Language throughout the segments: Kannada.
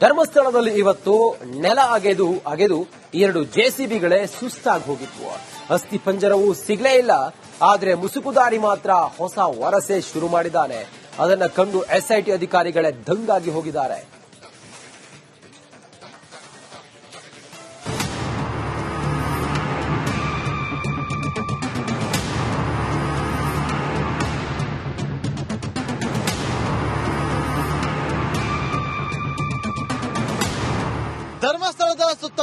ಧರ್ಮಸ್ಥಳದಲ್ಲಿ ಇವತ್ತು ನೆಲ ಅಗೆದು ಅಗೆದು ಎರಡು ಜೆಸಿಬಿಗಳೇ ಸುಸ್ತಾಗಿ ಹೋಗಿದ್ವು. ಅಸ್ಥಿ ಪಂಜರವು ಸಿಗ್ಲೇ ಇಲ್ಲ. ಆದ್ರೆ ಮುಸುಕುದಾರಿ ಮಾತ್ರ ಹೊಸ ವರಸೆ ಶುರು ಮಾಡಿದ್ದಾನೆ. ಅದನ್ನ ಕಂಡು ಎಸ್ಐಟಿ ಅಧಿಕಾರಿಗಳೇ ದಂಗಾಗಿ ಹೋಗಿದ್ದಾರೆ.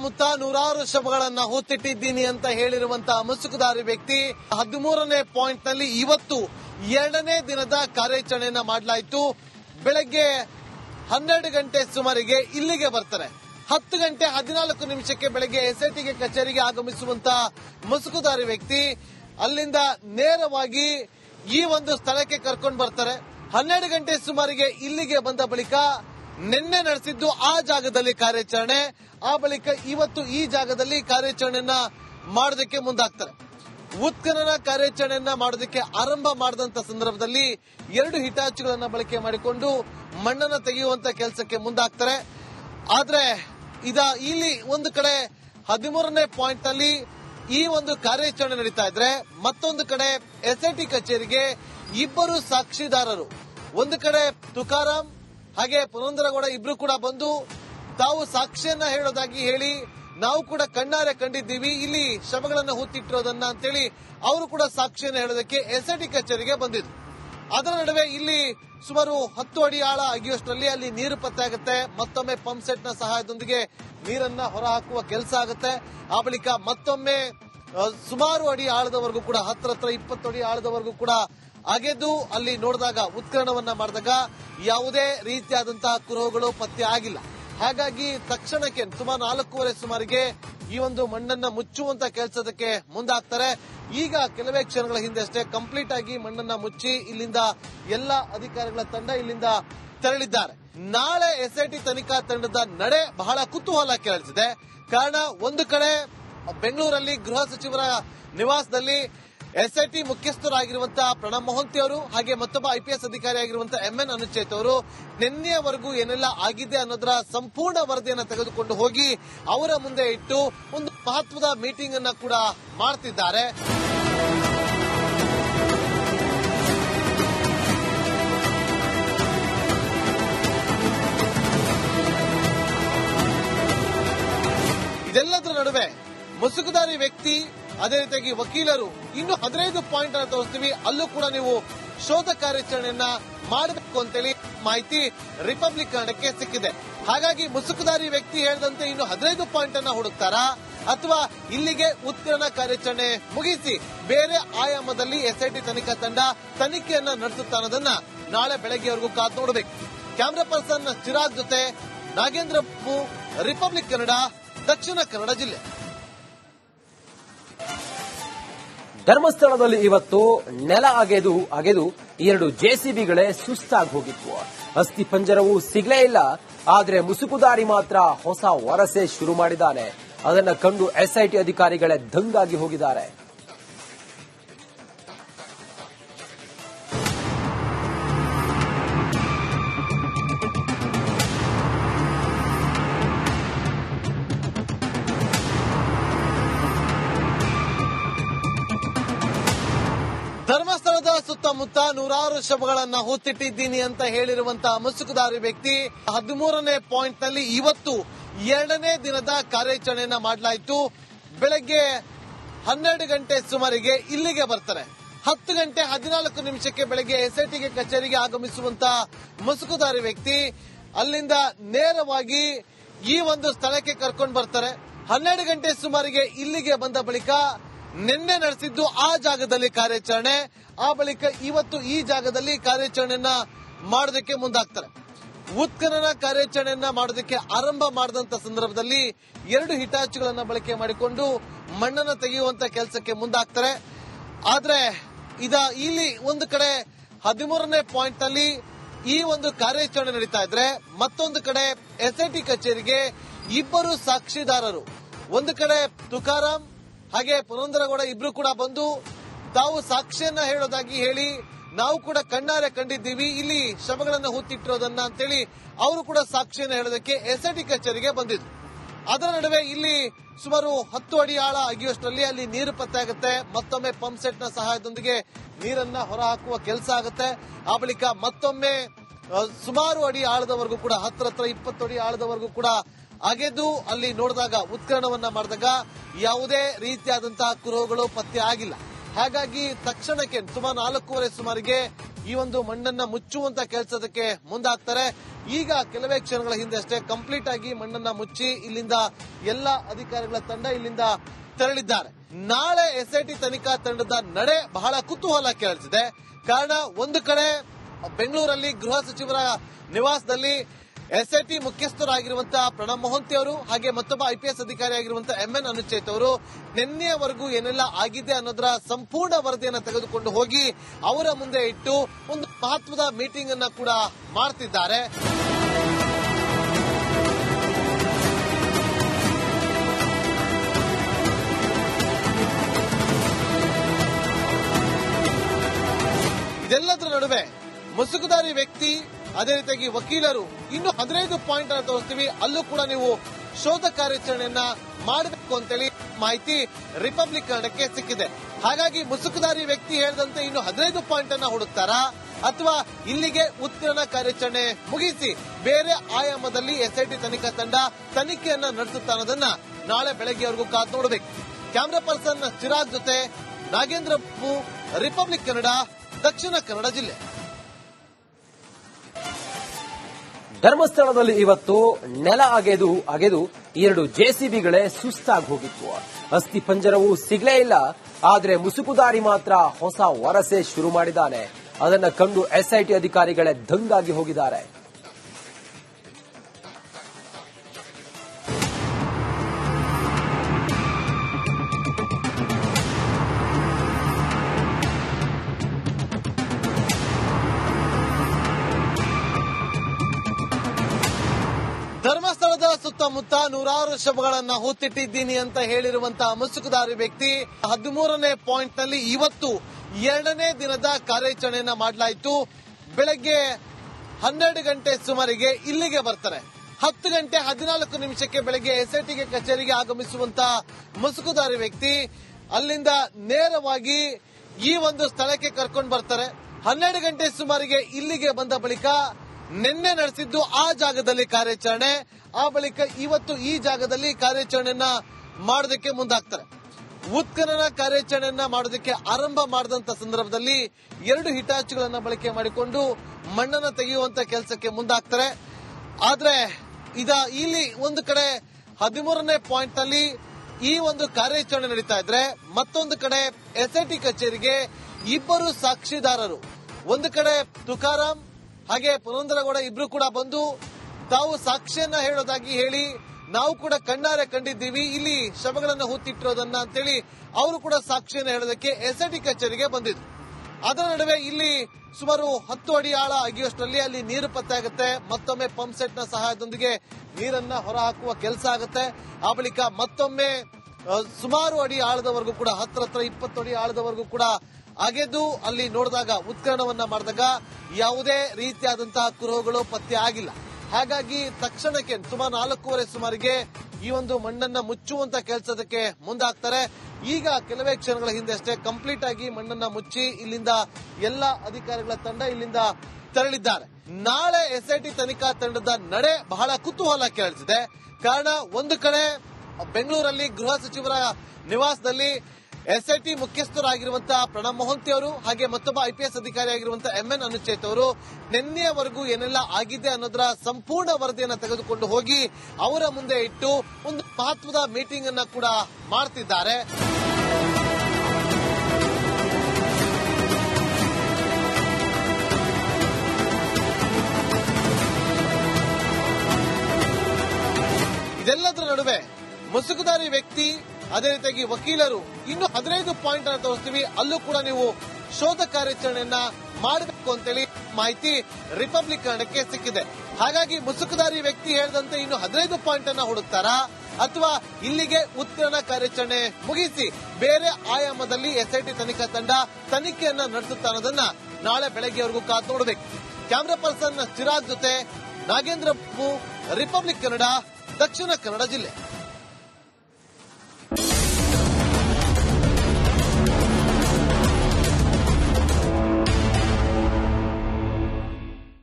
ಸುತ್ತಮುತ್ತ ನೂರಾರು ಶವಗಳನ್ನ ಹೊತ್ತಿಟ್ಟಿದ್ದೀನಿ ಅಂತ ಹೇಳಿರುವಂತಹ ಮುಸುಕುದಾರಿ ವ್ಯಕ್ತಿ ಹದಿಮೂರನೇ ಪಾಯಿಂಟ್ನಲ್ಲಿ ಇವತ್ತು ಎರಡನೇ ದಿನದ ಕಾರ್ಯಾಚರಣೆಯನ್ನ ಮಾಡಲಾಯಿತು. ಬೆಳಗ್ಗೆ ಹನ್ನೆರಡು ಗಂಟೆ ಸುಮಾರಿಗೆ ಇಲ್ಲಿಗೆ ಬರ್ತಾರೆ. ಹತ್ತು ಗಂಟೆ ಹದಿನಾಲ್ಕು ನಿಮಿಷಕ್ಕೆ ಬೆಳಗ್ಗೆ ಎಸ್ಐಟಿಗೆ ಕಚೇರಿಗೆ ಆಗಮಿಸುವಂತ ಮುಸುಕುದಾರಿ ವ್ಯಕ್ತಿ ಅಲ್ಲಿಂದ ನೇರವಾಗಿ ಈ ಒಂದು ಸ್ಥಳಕ್ಕೆ ಕರ್ಕೊಂಡು ಬರ್ತಾರೆ. ಹನ್ನೆರಡು ಗಂಟೆ ಸುಮಾರಿಗೆ ಇಲ್ಲಿಗೆ ಬಂದ ಬಳಿಕ ನಿನ್ನೆ ನಡೆಸಿದ್ದು ಆ ಜಾಗದಲ್ಲಿ ಕಾರ್ಯಾಚರಣೆ, ಆ ಬಳಿಕ ಇವತ್ತು ಈ ಜಾಗದಲ್ಲಿ ಕಾರ್ಯಾಚರಣೆಯನ್ನ ಮಾಡೋದಕ್ಕೆ ಮುಂದಾಗ್ತಾರೆ. ಉತ್ಖನನ ಕಾರ್ಯಾಚರಣೆಯನ್ನ ಮಾಡೋದಕ್ಕೆ ಆರಂಭ ಮಾಡಿದಂತ ಸಂದರ್ಭದಲ್ಲಿ ಎರಡು ಹಿಟಾಚುಗಳನ್ನ ಬಳಕೆ ಮಾಡಿಕೊಂಡು ಮಣ್ಣನ್ನ ತೆಗೆಯುವಂತ ಕೆಲಸಕ್ಕೆ ಮುಂದಾಗ್ತಾರೆ. ಆದ್ರೆ, ಇದ ಇಲ್ಲಿ ಒಂದು ಕಡೆ ಹದಿಮೂರನೇ ಪಾಯಿಂಟ್ನಲ್ಲಿ ಈ ಒಂದು ಕಾರ್ಯಾಚರಣೆ ನಡೀತಾ ಇದ್ರೆ, ಮತ್ತೊಂದು ಕಡೆ ಎಸ್ಐಟಿ ಕಚೇರಿಗೆ ಇಬ್ಬರು ಸಾಕ್ಷಿದಾರರು. ಒಂದು ಕಡೆ ತುಕಾರಾಂ ಹಾಗೆ ಪುನಂದರಗೌಡ ಇಬ್ರು ಕೂಡ ಬಂದು ತಾವು ಸಾಕ್ಷಿಯನ್ನ ಹೇಳೋದಾಗಿ ಹೇಳಿ ನಾವು ಕೂಡ ಕಣ್ಣಾರೆ ಕಂಡಿದ್ದೀವಿ. ಇಲ್ಲಿ ಶವಗಳನ್ನ ಹೂತಿಟ್ಟಿರೋದನ್ನ ಅಂತೇಳಿ ಅವರು ಕೂಡ ಸಾಕ್ಷಿಯನ್ನು ಹೇಳೋದಕ್ಕೆ ಎಸ್ಐಟಿ ಕಚೇರಿಗೆ ಬಂದಿದ್ರು. ಅದರ ನಡುವೆ ಇಲ್ಲಿ ಸುಮಾರು ಹತ್ತು ಅಡಿ ಆಳ ಅಗಿಯುವಷ್ಟರಲ್ಲಿ ಅಲ್ಲಿ ನೀರು ಪತ್ತೆ ಆಗುತ್ತೆ. ಮತ್ತೊಮ್ಮೆ ಪಂಪ್ ಸೆಟ್ನ ಸಹಾಯದೊಂದಿಗೆ ನೀರನ್ನ ಹೊರಹಾಕುವ ಕೆಲಸ ಆಗುತ್ತೆ. ಆ ಬಳಿಕ ಮತ್ತೊಮ್ಮೆ ಸುಮಾರು ಅಡಿ ಆಳದವರೆಗೂ ಕೂಡ, ಹತ್ರ ಹತ್ರ ಇಪ್ಪತ್ತು ಅಡಿ ಆಳದವರೆಗೂ ಕೂಡ ಅಗೆದು ಅಲ್ಲಿ ನೋಡಿದಾಗ ಉತ್ಕರಣವನ್ನ ಮಾಡಿದಾಗ ಯಾವುದೇ ರೀತಿಯಾದಂತಹ ಕುರುಹುಗಳು ಪತ್ತೆ ಆಗಿಲ್ಲ. ಹಾಗಾಗಿ ತಕ್ಷಣಕ್ಕೆ ಸುಮಾರು ನಾಲ್ಕೂವರೆ ಸುಮಾರಿಗೆ ಈ ಒಂದು ಮಣ್ಣನ್ನ ಮುಚ್ಚುವಂತ ಕೆಲಸದಕ್ಕೆ ಮುಂದಾಗ್ತಾರೆ. ಈಗ ಕೆಲವೇ ಕ್ಷಣಗಳ ಹಿಂದೆ ಅಷ್ಟೇ ಕಂಪ್ಲೀಟ್ ಆಗಿ ಮಣ್ಣನ್ನ ಮುಚ್ಚಿ ಇಲ್ಲಿಂದ ಎಲ್ಲ ಅಧಿಕಾರಿಗಳ ತಂಡ ಇಲ್ಲಿಂದ ತೆರಳಿದ್ದಾರೆ. ನಾಳೆ ಎಸ್ಐಟಿ ತನಿಖಾ ತಂಡದ ನಡೆ ಬಹಳ ಕುತೂಹಲ ಕೆರಳಿಸಿದೆ. ಕಾರಣ ಒಂದು ಕಡೆ ಬೆಂಗಳೂರಲ್ಲಿ ಗೃಹ ಸಚಿವರ ನಿವಾಸದಲ್ಲಿ ಎಸ್ಐಟಿ ಮುಖ್ಯಸ್ಥರಾಗಿರುವಂತಹ ಪ್ರಣಬ್ ಮೊಹಂತಿ ಅವರು ಹಾಗೆ ಮತ್ತೊಬ್ಬ ಐಪಿಎಸ್ ಅಧಿಕಾರಿ ಆಗಿರುವಂತಹ ಎಂ ಎನ್ ಅನುಚೇತ್ ಅವರು ನಿನ್ನೆಯವರೆಗೂ ಏನೆಲ್ಲ ಆಗಿದೆ ಅನ್ನೋದರ ಸಂಪೂರ್ಣ ವರದಿಯನ್ನು ತೆಗೆದುಕೊಂಡು ಹೋಗಿ ಅವರ ಮುಂದೆ ಇಟ್ಟು ಒಂದು ಮಹತ್ವದ ಮೀಟಿಂಗ್ ಅನ್ನ ಕೂಡ ಮಾಡ್ತಿದ್ದಾರೆ. ಇದೆಲ್ಲದರ ನಡುವೆ ಮುಸುಕುದಾರಿ ವ್ಯಕ್ತಿ ಅದೇ ರೀತಿಯಾಗಿ ವಕೀಲರು ಇನ್ನು ಹದಿನೈದು ಪಾಯಿಂಟ್ ಅನ್ನು ತೋರಿಸ್ತೀವಿ. ಅಲ್ಲೂ ಕೂಡ ನೀವು ಶೋಧ ಕಾರ್ಯಾಚರಣೆಯನ್ನ ಮಾಡಬೇಕು ಅಂತೇಳಿ ಮಾಹಿತಿ ರಿಪಬ್ಲಿಕ್ ಕನ್ನಡಕ್ಕೆ ಸಿಕ್ಕಿದೆ. ಹಾಗಾಗಿ ಮುಸುಕುದಾರಿ ವ್ಯಕ್ತಿ ಹೇಳಿದಂತೆ ಇನ್ನು ಹದಿನೈದು ಪಾಯಿಂಟ್ ಅನ್ನ ಹುಡುಕ್ತಾರಾ? ಅಥವಾ ಇಲ್ಲಿಗೆ ಉತ್ಕರಣ ಕಾರ್ಯಾಚರಣೆ ಮುಗಿಸಿ ಬೇರೆ ಆಯಾಮದಲ್ಲಿ ಎಸ್ಐಟಿ ತನಿಖಾ ತಂಡ ತನಿಖೆಯನ್ನ ನಡೆಸುತ್ತಾ ಅನ್ನೋದನ್ನ ನಾಳೆ ಬೆಳಗ್ಗೆವರೆಗೂ ಕಾದು ನೋಡಬೇಕು. ಕ್ಯಾಮ್ರಾ ಪರ್ಸನ್ ಚಿರಾಗ್ ಜೊತೆ ನಾಗೇಂದ್ರ ರಿಪಬ್ಲಿಕ್ ಕನ್ನಡ, ದಕ್ಷಿಣ ಕನ್ನಡ ಜಿಲ್ಲೆ. ಧರ್ಮಸ್ಥಳದಲ್ಲಿ ಇವತ್ತು ನೆಲ ಅಗೆದು ಅಗೆದು ಎರಡು ಜೆಸಿಬಿಗಳೇ ಸುಸ್ತಾಗಿ ಹೋಗಿತ್ತು. ಅಸ್ಥಿ ಪಂಜರವು ಸಿಗ್ಲೇ ಇಲ್ಲ. ಆದ್ರೆ ಮುಸುಕುದಾರಿ ಮಾತ್ರ ಹೊಸ ವರಸೆ ಶುರು ಮಾಡಿದ್ದಾನೆ. ಅದನ್ನ ಕಂಡು ಎಸ್ಐಟಿ ಅಧಿಕಾರಿಗಳೇ ದಂಗಾಗಿ ಹೋಗಿದ್ದಾರೆ. ಸುತ್ತಮುತ್ತ ನೂರಾರು ಶವಗಳನ್ನ ಹೊತ್ತಿಟ್ಟಿದ್ದೀನಿ ಅಂತ ಹೇಳಿರುವಂತಹ ಮುಸುಕುದಾರಿ ವ್ಯಕ್ತಿ ಹದಿಮೂರನೇ ಪಾಯಿಂಟ್ನಲ್ಲಿ ಇವತ್ತು ಎರಡನೇ ದಿನದ ಕಾರ್ಯಾಚರಣೆಯನ್ನ ಮಾಡಲಾಯಿತು. ಬೆಳಗ್ಗೆ ಹನ್ನೆರಡು ಗಂಟೆ ಸುಮಾರಿಗೆ ಇಲ್ಲಿಗೆ ಬರ್ತಾರೆ. ಹತ್ತು ಗಂಟೆ ಹದಿನಾಲ್ಕು ನಿಮಿಷಕ್ಕೆ ಬೆಳಗ್ಗೆ ಎಸ್ಐಟಿಗೆ ಕಚೇರಿಗೆ ಆಗಮಿಸುವಂತಹ ಮುಸುಕುದಾರಿ ವ್ಯಕ್ತಿ ಅಲ್ಲಿಂದ ನೇರವಾಗಿ ಈ ಒಂದು ಸ್ಥಳಕ್ಕೆ ಕರ್ಕೊಂಡು ಬರ್ತಾರೆ. ಹನ್ನೆರಡು ಗಂಟೆ ಸುಮಾರಿಗೆ ಇಲ್ಲಿಗೆ ಬಂದ ಬಳಿಕ ನಿನ್ನೆ ನಡೆಸಿದ್ದು ಆ ಜಾಗದಲ್ಲಿ ಕಾರ್ಯಾಚರಣೆ, ಆ ಬಳಿಕ ಇವತ್ತು ಈ ಜಾಗದಲ್ಲಿ ಕಾರ್ಯಾಚರಣೆಯನ್ನ ಮಾಡೋದಕ್ಕೆ ಮುಂದಾಗ್ತಾರೆ. ಉತ್ಖನನ ಕಾರ್ಯಾಚರಣೆಯನ್ನ ಮಾಡೋದಕ್ಕೆ ಆರಂಭ ಮಾಡಿದಂತ ಸಂದರ್ಭದಲ್ಲಿ ಎರಡು ಹಿಟಾಚುಗಳನ್ನ ಬಳಕೆ ಮಾಡಿಕೊಂಡು ಮಣ್ಣನ್ನು ತೆಗೆಯುವಂತ ಕೆಲಸಕ್ಕೆ ಮುಂದಾಗ್ತಾರೆ. ಆದ್ರೆ, ಇದ ಇಲ್ಲಿ ಒಂದು ಕಡೆ ಹದಿಮೂರನೇ ಪಾಯಿಂಟ್ನಲ್ಲಿ ಈ ಒಂದು ಕಾರ್ಯಾಚರಣೆ ನಡೀತಾ ಇದ್ರೆ, ಮತ್ತೊಂದು ಕಡೆ ಎಸ್ಐಟಿ ಕಚೇರಿಗೆ ಇಬ್ಬರು ಸಾಕ್ಷಿದಾರರು. ಒಂದು ಕಡೆ ತುಕಾರಾಂ ಹಾಗೆ ಪುರಂದರಗೌಡ ಇಬ್ರು ಕೂಡ ಬಂದು ತಾವು ಸಾಕ್ಷಿಯನ್ನ ಹೇಳೋದಾಗಿ ಹೇಳಿ ನಾವು ಕೂಡ ಕಣ್ಣಾರೆ ಕಂಡಿದ್ದೀವಿ. ಇಲ್ಲಿ ಶ್ರಮಗಳನ್ನ ಹೂತಿಟ್ಟಿರೋದನ್ನ ಅಂತೇಳಿ ಅವರು ಕೂಡ ಸಾಕ್ಷಿಯನ್ನು ಹೇಳೋದಕ್ಕೆ ಎಸ್ಐಟಿ ಕಚೇರಿಗೆ ಬಂದಿದ್ರು. ಅದರ ನಡುವೆ ಇಲ್ಲಿ ಸುಮಾರು ಹತ್ತು ಅಡಿ ಆಳ ಅಗಿಯುವಷ್ಟರಲ್ಲಿ ಅಲ್ಲಿ ನೀರು ಪತ್ತೆ ಆಗುತ್ತೆ. ಮತ್ತೊಮ್ಮೆ ಪಂಪ್ ಸೆಟ್ನ ಸಹಾಯದೊಂದಿಗೆ ನೀರನ್ನ ಹೊರಹಾಕುವ ಕೆಲಸ ಆಗುತ್ತೆ. ಆ ಬಳಿಕ ಮತ್ತೊಮ್ಮೆ ಸುಮಾರು ಅಡಿ ಆಳದವರೆಗೂ ಕೂಡ, ಹತ್ರ ಹತ್ರ ಇಪ್ಪತ್ತು ಅಡಿ ಆಳದವರೆಗೂ ಕೂಡ ಅಗೆದು ಅಲ್ಲಿ ನೋಡಿದಾಗ ಉತ್ಕರಣವನ್ನ ಮಾಡಿದಾಗ ಯಾವುದೇ ರೀತಿಯಾದಂತಹ ಕುರುಹುಗಳು ಪತ್ತೆ ಆಗಿಲ್ಲ. ಹಾಗಾಗಿ ತಕ್ಷಣಕ್ಕೆ ಸುಮಾರು ನಾಲ್ಕೂವರೆ ಸುಮಾರಿಗೆ ಈ ಒಂದು ಮಣ್ಣನ್ನ ಮುಚ್ಚುವಂತ ಕೆಲಸದಕ್ಕೆ ಮುಂದಾಗ್ತಾರೆ. ಈಗ ಕೆಲವೇ ಕ್ಷಣಗಳ ಹಿಂದೆ ಅಷ್ಟೇ ಕಂಪ್ಲೀಟ್ ಆಗಿ ಮಣ್ಣನ್ನ ಮುಚ್ಚಿ ಇಲ್ಲಿಂದ ಎಲ್ಲ ಅಧಿಕಾರಿಗಳ ತಂಡ ಇಲ್ಲಿಂದ ತೆರಳಿದ್ದಾರೆ. ನಾಳೆ ಎಸ್ಐಟಿ ತನಿಖಾ ತಂಡದ ನಡೆ ಬಹಳ ಕುತೂಹಲ ಕೇಳಿಸಿದೆ ಕಾರಣ ಒಂದು ಕಡೆ ಬೆಂಗಳೂರಲ್ಲಿ ಗೃಹ ಸಚಿವರ ನಿವಾಸದಲ್ಲಿ ಎಸ್ಐಟಿ ಮುಖ್ಯಸ್ಥರಾಗಿರುವಂತಹ ಪ್ರಣಬ್ ಮೊಹಂತಿ ಅವರು ಹಾಗೆ ಮತ್ತೊಬ್ಬ ಐಪಿಎಸ್ ಅಧಿಕಾರಿ ಆಗಿರುವಂತಹ ಎಂ ಎನ್ ಅನುಚೇತ್ ಅವರು ನಿನ್ನೆಯವರೆಗೂ ಏನೆಲ್ಲ ಆಗಿದೆ ಅನ್ನೋದರ ಸಂಪೂರ್ಣ ವರದಿಯನ್ನು ತೆಗೆದುಕೊಂಡು ಹೋಗಿ ಅವರ ಮುಂದೆ ಇಟ್ಟು ಒಂದು ಮಹತ್ವದ ಮೀಟಿಂಗ್ ಅನ್ನ ಕೂಡ ಮಾಡ್ತಿದ್ದಾರೆ. ಇದೆಲ್ಲದರ ನಡುವೆ ಮುಸುಗುದಾರಿ ವ್ಯಕ್ತಿ ಅದೇ ರೀತಿಯಾಗಿ ವಕೀಲರು ಇನ್ನು ಹದಿನೈದು ಪಾಯಿಂಟ್ ಅನ್ನು ತೋರಿಸ್ತೀವಿ. ಅಲ್ಲೂ ಕೂಡ ನೀವು ಶೋಧ ಕಾರ್ಯಾಚರಣೆಯನ್ನ ಮಾಡಬೇಕು ಅಂತೇಳಿ ಮಾಹಿತಿ ರಿಪಬ್ಲಿಕ್ ಕನ್ನಡಕ್ಕೆ ಸಿಕ್ಕಿದೆ. ಹಾಗಾಗಿ ಮುಸುಕುದಾರಿ ವ್ಯಕ್ತಿ ಹೇಳಿದಂತೆ ಇನ್ನು ಹದಿನೈದು ಪಾಯಿಂಟ್ ಅನ್ನ ಹುಡುಕ್ತಾರಾ? ಅಥವಾ ಇಲ್ಲಿಗೆ ಉತ್ತೀರ್ಣ ಕಾರ್ಯಾಚರಣೆ ಮುಗಿಸಿ ಬೇರೆ ಆಯಾಮದಲ್ಲಿ ಎಸ್ಐಟಿ ತನಿಖಾ ತಂಡ ತನಿಖೆಯನ್ನ ನಡೆಸುತ್ತಾ ಅನ್ನೋದನ್ನ ನಾಳೆ ಬೆಳಗ್ಗೆವರೆಗೂ ಕಾದು ನೋಡಬೇಕು. ಕ್ಯಾಮ್ರಾ ಪರ್ಸನ್ ಚಿರಾಗ್ ಜೊತೆ ನಾಗೇಂದ್ರಪು ರಿಪಬ್ಲಿಕ್ ಕನ್ನಡ, ದಕ್ಷಿಣ ಕನ್ನಡ ಜಿಲ್ಲೆ. ಧರ್ಮಸ್ಥಳದಲ್ಲಿ ಇವತ್ತು ನೆಲ ಅಗೆದು ಅಗೆದು ಎರಡು ಜೆಸಿಬಿಗಳೇ ಸುಸ್ತಾಗಿ ಹೋಗಿತ್ತು. ಅಸ್ಥಿ ಪಂಜರವು ಸಿಗಲೇ ಇಲ್ಲ. ಆದ್ರೆ ಮುಸುಕುದಾರಿ ಮಾತ್ರ ಹೊಸ ವರಸೆ ಶುರು ಮಾಡಿದ್ದಾನೆ. ಅದನ್ನ ಕಂಡು ಎಸ್ಐಟಿ ಅಧಿಕಾರಿಗಳೇ ದಂಗಾಗಿ ಹೋಗಿದ್ದಾರೆ. ಸುತ್ತಮುತ್ತ ನೂರಾರು ಶವಗಳನ್ನ ಹೊತ್ತಿಟ್ಟಿದ್ದೀನಿ ಅಂತ ಹೇಳಿರುವಂತಹ ಮುಸುಕುದಾರಿ ವ್ಯಕ್ತಿ ಹದಿಮೂರನೇ ಪಾಯಿಂಟ್ನಲ್ಲಿ ಇವತ್ತು ಎರಡನೇ ದಿನದ ಕಾರ್ಯಾಚರಣೆಯನ್ನ ಮಾಡಲಾಯಿತು. ಬೆಳಗ್ಗೆ ಹನ್ನೆರಡು ಗಂಟೆ ಸುಮಾರಿಗೆ ಇಲ್ಲಿಗೆ ಬರ್ತಾರೆ. ಹತ್ತು ಗಂಟೆ ಹದಿನಾಲ್ಕು ನಿಮಿಷಕ್ಕೆ ಬೆಳಗ್ಗೆ ಎಸ್ಐಟಿಗೆ ಕಚೇರಿಗೆ ಆಗಮಿಸುವಂತ ಮುಸುಕುದಾರಿ ವ್ಯಕ್ತಿ ಅಲ್ಲಿಂದ ನೇರವಾಗಿ ಈ ಒಂದು ಸ್ಥಳಕ್ಕೆ ಕರ್ಕೊಂಡು ಬರ್ತಾರೆ. ಹನ್ನೆರಡು ಗಂಟೆ ಸುಮಾರಿಗೆ ಇಲ್ಲಿಗೆ ಬಂದ ಬಳಿಕ ನಿನ್ನೆ ನಡೆಸಿದ್ದು ಆ ಜಾಗದಲ್ಲಿ ಕಾರ್ಯಾಚರಣೆ. ಆ ಬಳಿಕ ಇವತ್ತು ಈ ಜಾಗದಲ್ಲಿ ಕಾರ್ಯಾಚರಣೆಯನ್ನ ಮಾಡೋದಕ್ಕೆ ಮುಂದಾಗ್ತಾರೆ. ಉತ್ಖನನ ಕಾರ್ಯಾಚರಣೆಯನ್ನ ಮಾಡೋದಕ್ಕೆ ಆರಂಭ ಮಾಡಿದಂತ ಸಂದರ್ಭದಲ್ಲಿ ಎರಡು ಹಿಟಾಚುಗಳನ್ನ ಬಳಕೆ ಮಾಡಿಕೊಂಡು ಮಣ್ಣನ್ನ ತೆಗೆಯುವಂತ ಕೆಲಸಕ್ಕೆ ಮುಂದಾಗ್ತಾರೆ. ಆದ್ರೆ ಇದ ಇಲ್ಲಿ ಒಂದು ಕಡೆ ಹದಿಮೂರನೇ ಪಾಯಿಂಟ್ನಲ್ಲಿ ಈ ಒಂದು ಕಾರ್ಯಾಚರಣೆ ನಡೀತಾ ಇದ್ರೆ ಮತ್ತೊಂದು ಕಡೆ ಎಸ್ಐಟಿ ಕಚೇರಿಗೆ ಇಬ್ಬರು ಸಾಕ್ಷಿದಾರರು. ಒಂದು ಕಡೆ ತುಕಾರಾಮ್ ಹಾಗೆ ಪುನಂದರಗೌಡ ಇಬ್ರು ಕೂಡ ಬಂದು ತಾವು ಸಾಕ್ಷಿಯನ್ನ ಹೇಳೋದಾಗಿ ಹೇಳಿ ನಾವು ಕೂಡ ಕಣ್ಣಾರೆ ಕಂಡಿದ್ದೀವಿ. ಇಲ್ಲಿ ಶವಗಳನ್ನ ಹೂತಿಟ್ಟಿರೋದನ್ನ ಅಂತೇಳಿ ಅವರು ಕೂಡ ಸಾಕ್ಷಿಯನ್ನ ಹೇಳೋದಕ್ಕೆ ಎಸ್ಐಟಿ ಕಚೇರಿಗೆ ಬಂದಿದ್ರು. ಅದರ ನಡುವೆ ಇಲ್ಲಿ ಸುಮಾರು ಹತ್ತು ಅಡಿ ಆಳ ಅಗಿಯುವಷ್ಟರಲ್ಲಿ ಅಲ್ಲಿ ನೀರು ಪತ್ತೆ ಆಗುತ್ತೆ. ಮತ್ತೊಮ್ಮೆ ಪಂಪ್ ಸೆಟ್ನ ಸಹಾಯದೊಂದಿಗೆ ನೀರನ್ನ ಹೊರಹಾಕುವ ಕೆಲಸ ಆಗುತ್ತೆ. ಆ ಬಳಿಕ ಮತ್ತೊಮ್ಮೆ ಸುಮಾರು ಅಡಿ ಆಳದವರೆಗೂ ಕೂಡ ಹತ್ರ ಹತ್ರ ಇಪ್ಪತ್ತು ಅಡಿ ಆಳದವರೆಗೂ ಕೂಡ ಅಗೆದು ಅಲ್ಲಿ ನೋಡಿದಾಗ ಉತ್ಕರಣವನ್ನ ಮಾಡಿದಾಗ ಯಾವುದೇ ರೀತಿಯಾದಂತಹ ಕುರುಹುಗಳು ಪತ್ತೆ ಆಗಿಲ್ಲ. ಹಾಗಾಗಿ ತಕ್ಷಣಕ್ಕೆ ಸುಮಾರು ನಾಲ್ಕೂವರೆ ಸುಮಾರಿಗೆ ಈ ಒಂದು ಮಣ್ಣನ್ನ ಮುಚ್ಚುವಂತ ಕೆಲಸದಕ್ಕೆ ಮುಂದಾಗ್ತಾರೆ. ಈಗ ಕೆಲವೇ ಕ್ಷಣಗಳ ಹಿಂದೆ ಅಷ್ಟೇ ಕಂಪ್ಲೀಟ್ ಆಗಿ ಮಣ್ಣನ್ನ ಮುಚ್ಚಿ ಇಲ್ಲಿಂದ ಎಲ್ಲ ಅಧಿಕಾರಿಗಳ ತಂಡ ಇಲ್ಲಿಂದ ತೆರಳಿದ್ದಾರೆ. ನಾಳೆ ಎಸ್ಐಟಿ ತನಿಖಾ ತಂಡದ ನಡೆ ಬಹಳ ಕುತೂಹಲ ಕೇಳಿಸಿದೆ ಕಾರಣ ಒಂದು ಕಡೆ ಬೆಂಗಳೂರಲ್ಲಿ ಗೃಹ ಸಚಿವರ ನಿವಾಸದಲ್ಲಿ ಎಸ್ಐಟಿ ಮುಖ್ಯಸ್ಥರಾಗಿರುವಂತಹ ಪ್ರಣಬ್ ಮೊಹಂತಿ ಅವರು ಹಾಗೆ ಮತ್ತೊಬ್ಬ ಐಪಿಎಸ್ ಅಧಿಕಾರಿ ಆಗಿರುವಂತಹ ಎಂಎನ್ ಅನುಚೇತ್ ಅವರು ನಿನ್ನೆಯವರೆಗೂ ಏನೆಲ್ಲ ಆಗಿದೆ ಅನ್ನೋದರ ಸಂಪೂರ್ಣ ವರದಿಯನ್ನು ತೆಗೆದುಕೊಂಡು ಹೋಗಿ ಅವರ ಮುಂದೆ ಇಟ್ಟು ಒಂದು ಮಹತ್ವದ ಮೀಟಿಂಗ್ ಅನ್ನ ಕೂಡ ಮಾಡ್ತಿದ್ದಾರೆ. ಇದೆಲ್ಲದರ ನಡುವೆ ಮುಸುಕುದಾರಿ ವ್ಯಕ್ತಿ, ಅದೇ ರೀತಿಯಾಗಿ ವಕೀಲರು ಇನ್ನು ಹದಿನೈದು ಪಾಯಿಂಟ್ ಅನ್ನು ತೋರಿಸ್ತೀವಿ. ಅಲ್ಲೂ ಕೂಡ ನೀವು ಶೋಧ ಕಾರ್ಯಾಚರಣೆಯನ್ನ ಮಾಡಬೇಕು ಅಂತೇಳಿ ಮಾಹಿತಿ ರಿಪಬ್ಲಿಕ್ ಕನ್ನಡಕ್ಕೆ ಸಿಕ್ಕಿದೆ. ಹಾಗಾಗಿ ಮುಸುಕುದಾರಿ ವ್ಯಕ್ತಿ ಹೇಳಿದಂತೆ ಇನ್ನು ಹದಿನೈದು ಪಾಯಿಂಟ್ ಅನ್ನ ಹುಡುಕ್ತಾರಾ. ಅಥವಾ ಇಲ್ಲಿಗೆ ಉತ್ತೀರ್ಣ ಕಾರ್ಯಾಚರಣೆ ಮುಗಿಸಿ ಬೇರೆ ಆಯಾಮದಲ್ಲಿ ಎಸ್ಐಟಿ ತನಿಖಾ ತಂಡ ತನಿಖೆಯನ್ನ ನಡೆಸುತ್ತಾ ಅನ್ನೋದನ್ನ ನಾಳೆ ಬೆಳಗ್ಗೆವರೆಗೂ ಕಾದ್ ನೋಡಬೇಕು. ಕ್ಯಾಮ್ರಾ ಪರ್ಸನ್ ಚಿರಾಗ್ ಜೊತೆ ನಾಗೇಂದ್ರಪ್ಪ ರಿಪಬ್ಲಿಕ್ ಕನ್ನಡ, ದಕ್ಷಿಣ ಕನ್ನಡ ಜಿಲ್ಲೆ.